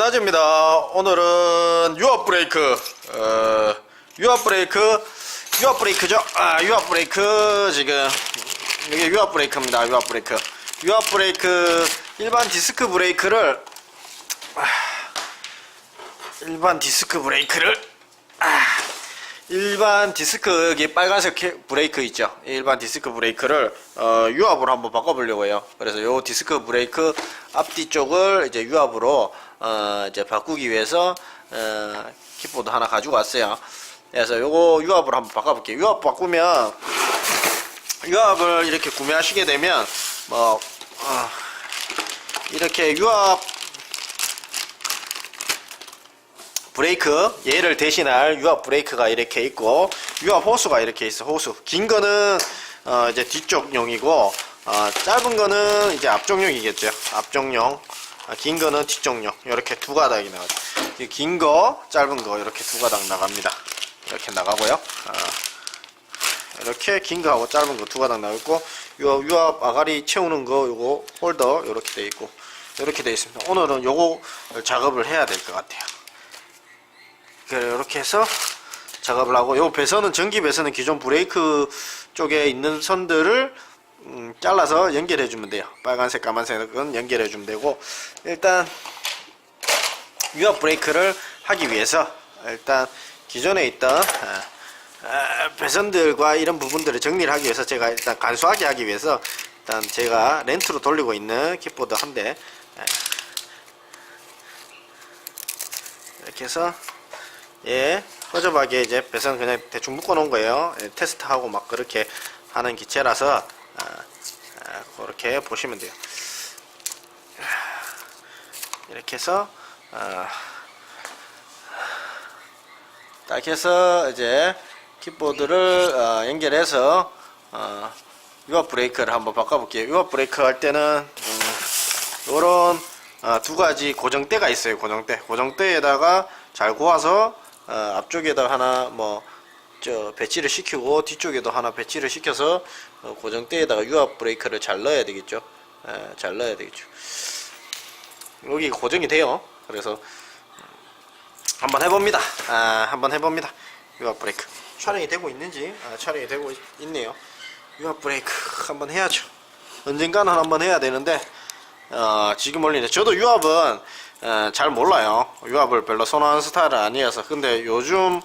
그나저입니다. 오늘은 유압 브레이크, 어, 유압 브레이크, 유압 브레이크죠? 아, 유압 브레이크, 지금, 이게 유압 브레이크입니다. 유압 브레이크. 유압 브레이크, 일반 디스크 브레이크를, 아, 일반 디스크 브레이크를, 아, 일반 디스크 여기 빨간색 캐- 브레이크 있죠? 일반 디스크 브레이크를 어, 유압으로 한번 바꿔보려고 해요. 그래서 요 디스크 브레이크 앞뒤 쪽을 이제 유압으로 어, 이제 바꾸기 위해서 어, 킥보드 하나 가지고 왔어요. 그래서 요거 유압으로 한번 바꿔볼게요. 유압 바꾸면 유압을 이렇게 구매하시게 되면 뭐 어, 이렇게 유압 브레이크 얘를 대신할 유압 브레이크가 이렇게 있고 유압 호수가 이렇게 있어 호수. 긴 거는 어 이제 뒤쪽용이고 어 짧은 거는 이제 앞쪽용이겠죠. 앞쪽용. 아, 긴 거는 뒤쪽용. 이렇게 두 가닥이 나가죠. 긴 거 짧은 거 이렇게 두 가닥 나갑니다. 이렇게 나가고요. 어, 이렇게 긴 거하고 짧은 거 두 가닥 나있고 요 유압 아가리 채우는 거 요거 홀더 이렇게 돼 있고 이렇게 돼 있습니다. 오늘은 요거 작업을 해야 될 것 같아요 이렇게 해서 작업을 하고 요 배선은 전기 배선은 기존 브레이크 쪽에 있는 선들을 음, 잘라서 연결해 주면 돼요. 빨간색 까만색은 연결해 주면 되고 일단 유압 브레이크를 하기 위해서 일단 기존에 있던 아, 아, 배선들과 이런 부분들을 정리를 하기 위해서 제가 일단 간소하게 하기 위해서 일단 제가 렌트로 돌리고 있는 킥보드 한대 이렇게 해서 예, 허접하게 이제 배선 그냥 대충 묶어 놓은 거예요. 예, 테스트하고 막 그렇게 하는 기체라서 아, 아, 그렇게 보시면 돼요. 이렇게 해서 아, 딱 해서 이제 킥보드를 어, 연결해서 어, 유압 브레이크를 한번 바꿔볼게요. 유압 브레이크 할 때는 음, 요런 어, 두 가지 고정대가 있어요. 고정대. 고정대에다가 잘 고아서 어, 앞쪽에다 하나 뭐 저 배치를 시키고 뒤쪽에도 하나 배치를 시켜서 어, 고정대에다가 유압 브레이크를 잘 넣어야 되겠죠. 에, 잘 넣어야 되겠죠. 여기 고정이 돼요. 그래서 한번 해봅니다. 아, 한번 해봅니다. 유압 브레이크. 촬영이 되고 있는지 아, 촬영이 되고 있, 있네요. 유압 브레이크 한번 해야죠. 언젠가는 한번 해야 되는데 어, 지금 올리네. 저도 유압은 어, 잘 몰라요. 유압을 별로 선호하는 스타일은 아니어서. 근데 요즘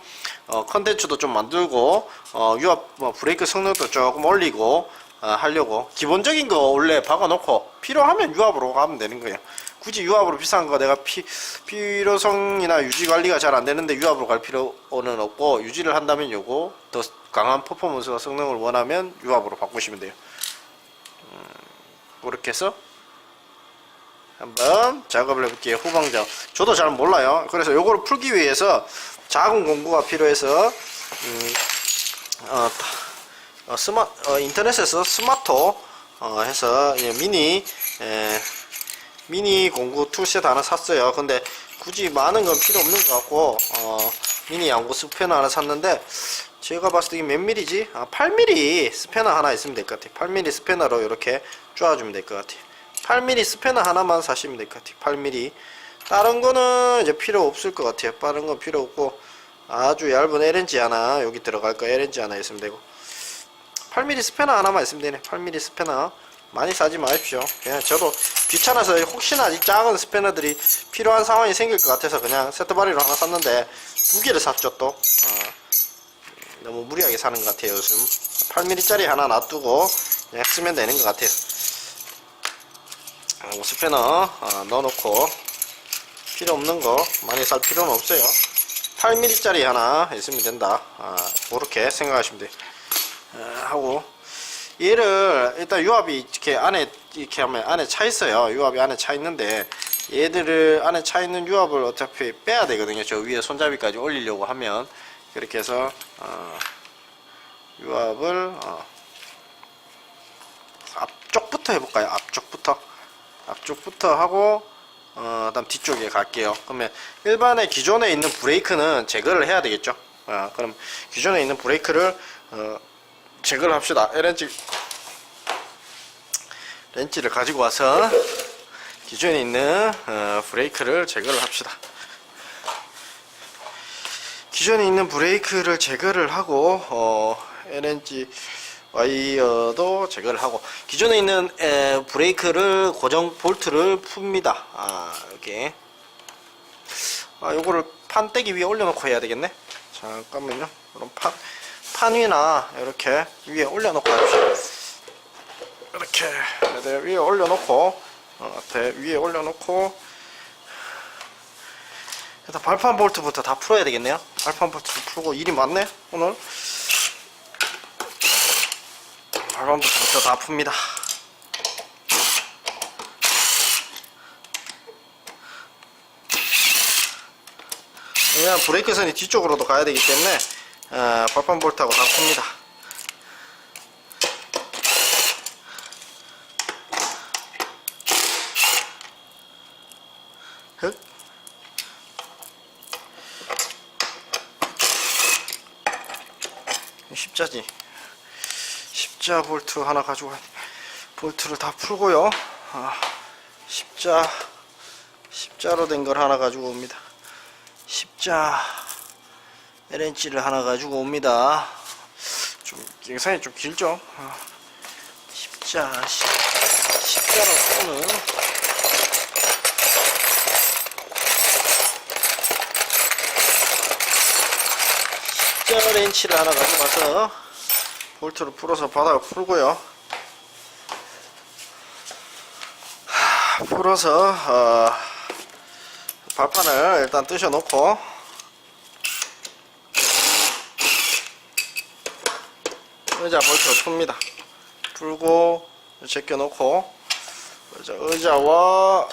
어, 컨텐츠도 좀 만들고 어, 유압 뭐 브레이크 성능도 조금 올리고 어, 하려고 기본적인 거 원래 박아놓고 필요하면 유압으로 가면 되는 거예요. 굳이 유압으로 비싼 거 내가 피, 필요성이나 유지 관리가 잘 안 되는데 유압으로 갈 필요는 없고 유지를 한다면 요거 더 강한 퍼포먼스와 성능을 원하면 유압으로 바꾸시면 돼요. 음, 그렇게 해서 한번 작업을 해볼게요. 후방작. 저도 잘 몰라요. 그래서 요거를 풀기 위해서 작은 공구가 필요해서 음, 어, 어, 스마 어, 인터넷에서 스마토 어, 해서 예, 미니 에, 미니 공구 툴셋 하나 샀어요. 근데 굳이 많은 건 필요 없는 것 같고 어, 미니 양구 스패너 하나 샀는데 제가 봤을 때 이게 몇 밀리지? 아, 8mm 스패너 하나 있으면 될 것 같아요. 8mm 스패너로 이렇게 쪼아주면 될 것 같아요. 8mm 스패너 하나만 사시면 될 것 같아요. 8mm. 다른 거는 이제 필요 없을 것 같아요. 다른 건 필요 없고 아주 얇은 LNG 하나 여기 들어갈 거 LNG 하나 있으면 되고 8mm 스패너 하나만 있으면 되네. 8mm 스패너 많이 사지 마십시오. 그냥 저도 귀찮아서 혹시나 이 작은 스패너들이 필요한 상황이 생길 것 같아서 그냥 세트바리로 하나 샀는데 두 개를 샀죠 또. 어, 너무 무리하게 사는 것 같아요 요즘 8mm짜리 하나 놔두고 그냥 쓰면 되는 것 같아요 어, 스패너 어, 넣어놓고 필요 없는 거 많이 살 필요는 없어요. 8mm짜리 하나 있으면 된다. 아, 그렇게 생각하시면 어, 하고 얘를 일단 유압이 이렇게 안에 이렇게 하면 안에 차 있어요. 유압이 안에 차 있는데 얘들을 안에 차 있는 유압을 어차피 빼야 되거든요. 저 위에 손잡이까지 올리려고 하면. 그렇게 해서 어, 유압을 어, 앞쪽부터 해볼까요? 앞쪽부터 앞쪽부터 하고 어, 다음 뒤쪽에 갈게요. 그러면 일반의 기존에 있는 브레이크는 제거를 해야 되겠죠. 아, 그럼 기존에 있는 브레이크를 어, 제거를 합시다. LNG 렌치를 가지고 와서 기존에 있는 어, 브레이크를 제거를 합시다. 기존에 있는 브레이크를 제거를 하고 어, LNG 와이어도 제거를 하고 기존에 있는 에, 브레이크를 고정 볼트를 풉니다. 아 이렇게 아 요거를 판때기 위에 올려놓고 해야 되겠네. 잠깐만요. 그럼 판, 판 위나 이렇게 위에 올려놓고 합시다. 이렇게 네, 위에 올려놓고 어, 대 위에 올려놓고 일단 발판 볼트부터 다 풀어야 되겠네요. 발판 볼트 풀고 일이 많네 오늘. 볼트부터 다 풉니다. 왜냐면 브레이크 선이 뒤쪽으로도 가야 되기 때문에 어, 발판 볼트하고 다 풉니다. 흑. 십자지. 십자 볼트 하나 가지고 가- 볼트를 다 풀고요. 아, 십자 십자로 된 걸 하나 가지고 옵니다. 십자 LNG를 하나 가지고 옵니다. 좀 영상이 좀 길죠? 아, 십자 십, 십자로 쏘는 십자 렌치를 하나 가져가서 볼트를 풀어서 바닥을 풀고요. 하, 풀어서 어, 발판을 일단 뜨셔 놓고 의자 볼트를 풉니다. 풀고 제껴 놓고 의자, 의자와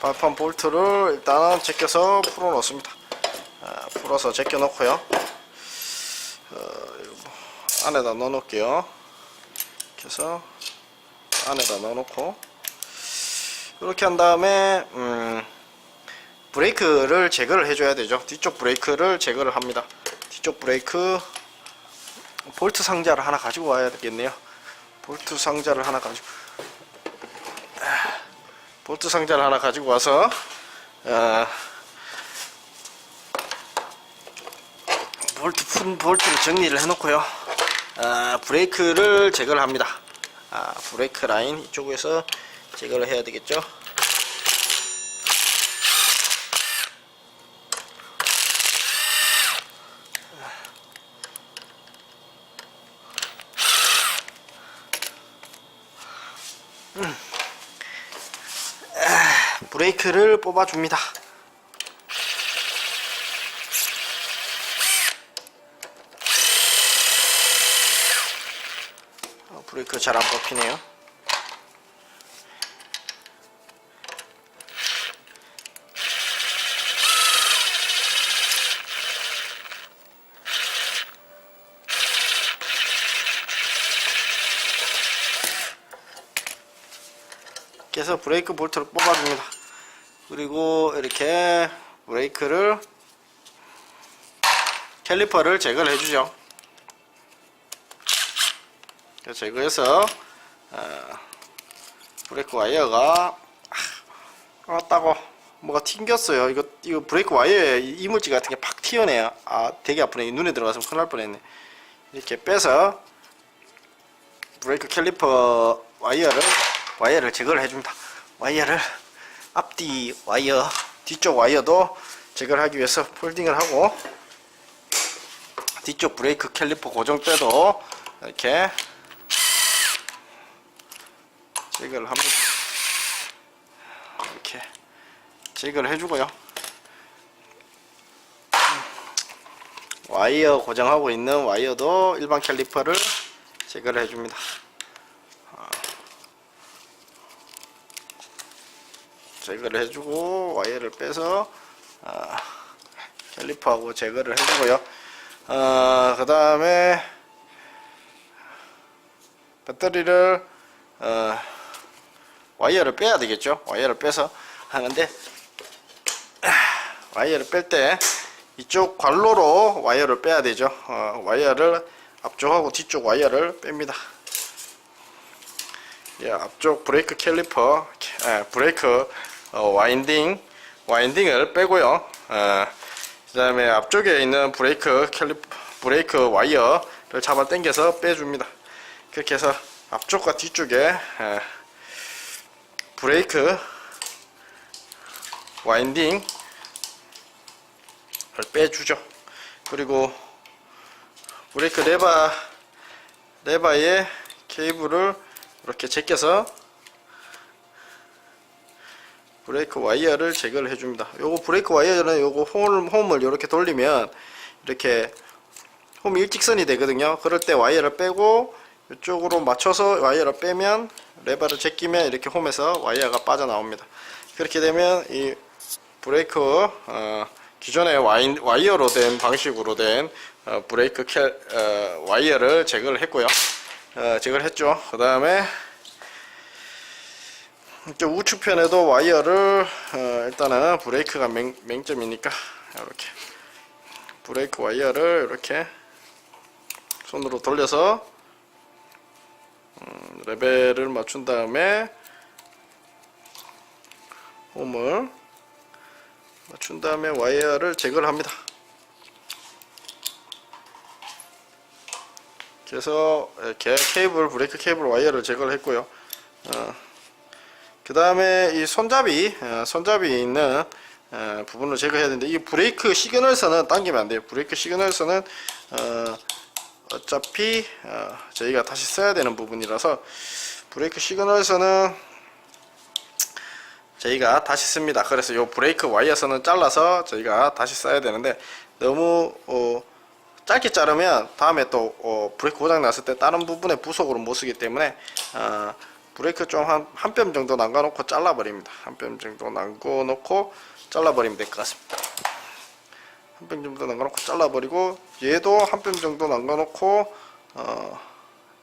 발판 볼트를 일단 제껴서 풀어 놓습니다. 아, 풀어서 제껴 놓고요. 안에다 넣어 놓을게요. 해서 안에다 넣어 놓고 이렇게 한 다음에 음, 브레이크를 제거를 해줘야 되죠. 뒤쪽 브레이크를 제거를 합니다. 뒤쪽 브레이크 볼트 상자를 하나 가지고 와야 되겠네요. 볼트 상자를 하나 가지고 아, 볼트 상자를 하나 가지고 와서 어, 볼트 푼 볼트를 정리를 해놓고요. 아, 브레이크를 제거를 합니다. 아, 브레이크 라인 이쪽에서 제거를 해야 되겠죠. 음. 아, 브레이크를 뽑아줍니다. 어, 브레이크 잘 안 뽑히네요. 그래서 브레이크 볼트를 뽑아줍니다. 그리고 이렇게 브레이크를 캘리퍼를 제거를 해주죠. 그래서 제거해서 어, 브레이크 와이어가 아, 왔다고 뭐가 튕겼어요. 이거 이거 브레이크 와이어에 이- 이물질 같은 게 팍 튀어내요. 아 되게 아프네. 눈에 들어가서 큰일 날 뻔했네. 이렇게 빼서 브레이크 캘리퍼 와이어를 와이어를 제거를 해줍니다. 와이어를 앞뒤 와이어 뒤쪽 와이어도 제거를 하기 위해서 폴딩을 하고 뒤쪽 브레이크 캘리퍼 고정대도 이렇게 제거를 합니다. 이렇게 제거를 해주고요. 와이어 고정하고 있는 와이어도 일반 캘리퍼를 제거를 해줍니다. 제거를 해주고 와이어를 빼서 아, 캘리퍼하고 제거를 해주고요. 어, 그 다음에 배터리를 어, 와이어를 빼야 되겠죠. 와이어를 빼서 하는데 와이어를 뺄 때 이쪽 관로로 와이어를 빼야 되죠. 어, 와이어를 앞쪽하고 뒤쪽 와이어를 뺍니다. 이 앞쪽 브레이크 캘리퍼, 아, 브레이크 어, 와인딩, 와인딩을 빼고요. 어, 그 다음에 앞쪽에 있는 브레이크 캘리 브레이크 와이어를 잡아 당겨서 빼줍니다. 그렇게 해서 앞쪽과 뒤쪽에 에, 브레이크 와인딩을 빼주죠. 그리고 브레이크 레바 레바의 케이블을 이렇게 제껴서 브레이크 와이어를 제거를 해줍니다. 요거 브레이크 와이어는 요거 홈을, 홈을 이렇게 돌리면 이렇게 홈이 일직선이 되거든요. 그럴 때 와이어를 빼고 이쪽으로 맞춰서 와이어를 빼면 레버를 제끼면 이렇게 홈에서 와이어가 빠져나옵니다. 그렇게 되면 이 브레이크 어, 기존의 와인, 와이어로 된 방식으로 된 어, 브레이크 캘, 어, 와이어를 제거를 했고요. 어, 제거를 했죠. 그 다음에 이쪽 우측편에도 와이어를 어, 일단은 브레이크가 맹, 맹점이니까 이렇게 브레이크 와이어를 이렇게 손으로 돌려서 음, 레벨을 맞춘 다음에 홈을 맞춘 다음에 와이어를 제거를 합니다. 그래서 케이블 브레이크 케이블 와이어를 제거를 했고요. 어, 그 다음에 이 손잡이 어, 손잡이 있는 어, 부분을 제거해야 되는데 이 브레이크 시그널선은 당기면 안 돼요. 브레이크 시그널선은 어, 어차피 어, 저희가 다시 써야 되는 부분이라서 브레이크 시그널선은 저희가 다시 씁니다. 그래서 이 브레이크 와이어선은 잘라서 저희가 다시 써야 되는데 너무 어, 짧게 자르면 다음에 또 어, 브레이크 고장 났을 때 다른 부분에 부속으로 못 쓰기 때문에 어, 브레이크 좀 한 한 뼘 정도 남겨놓고 잘라 버립니다. 한 뼘 정도 남겨놓고 잘라 버리면 될 것 같습니다. 한 뼘 정도 남겨놓고 잘라버리고 얘도 한 뼘 정도 남겨놓고 어,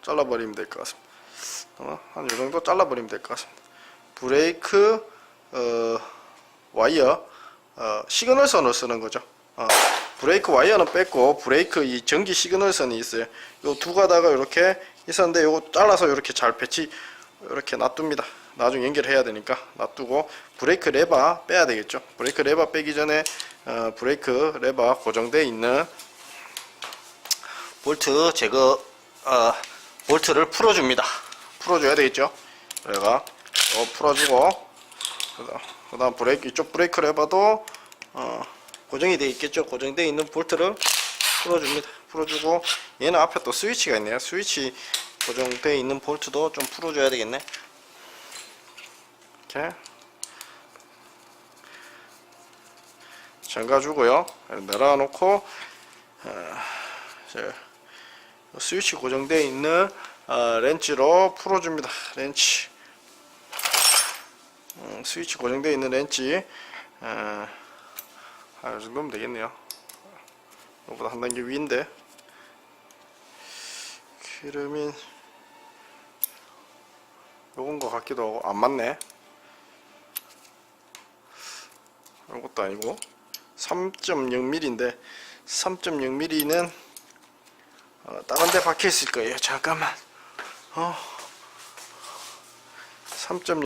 잘라버리면 될 것 같습니다. 어, 한이 정도 잘라버리면 될 것 같습니다. 브레이크 어, 와이어 어, 시그널선을 쓰는 거죠. 어, 브레이크 와이어는 뺐고 브레이크 이 전기 시그널선이 있어요. 요 두 가닥을 이렇게 있었는데 요거 잘라서 이렇게 잘 배치 이렇게 놔둡니다. 나중에 연결해야 되니까 놔두고 브레이크 레바 빼야 되겠죠. 브레이크 레바 빼기 전에 어, 브레이크 레바 고정되어 있는 볼트 제거 어, 볼트를 풀어줍니다. 풀어줘야 되겠죠. 내가 어, 풀어주고 그다음, 그다음 브레이크 이쪽 브레이크 레버도 어, 고정이 되어 있겠죠. 고정되어 있는 볼트를 풀어줍니다. 풀어주고 얘는 앞에 또 스위치가 있네요. 스위치 고정되어 있는 볼트도 좀 풀어줘야 되겠네. 이렇게 잠가주고요. 내려놓고 어, 스위치 고정되어 있는 어, 렌치로 풀어줍니다. 렌치. 음, 스위치 고정되어 있는 렌치. 어, 아, 이 정도면 되겠네요. 이거보다 한 단계 위인데. 기름이 요건 거 같기도 하고 안 맞네. 이것도 아니고 3.0mm인데 3.0mm는 어, 다른 데 박혀 있을 거예요. 잠깐만. 어. 3.0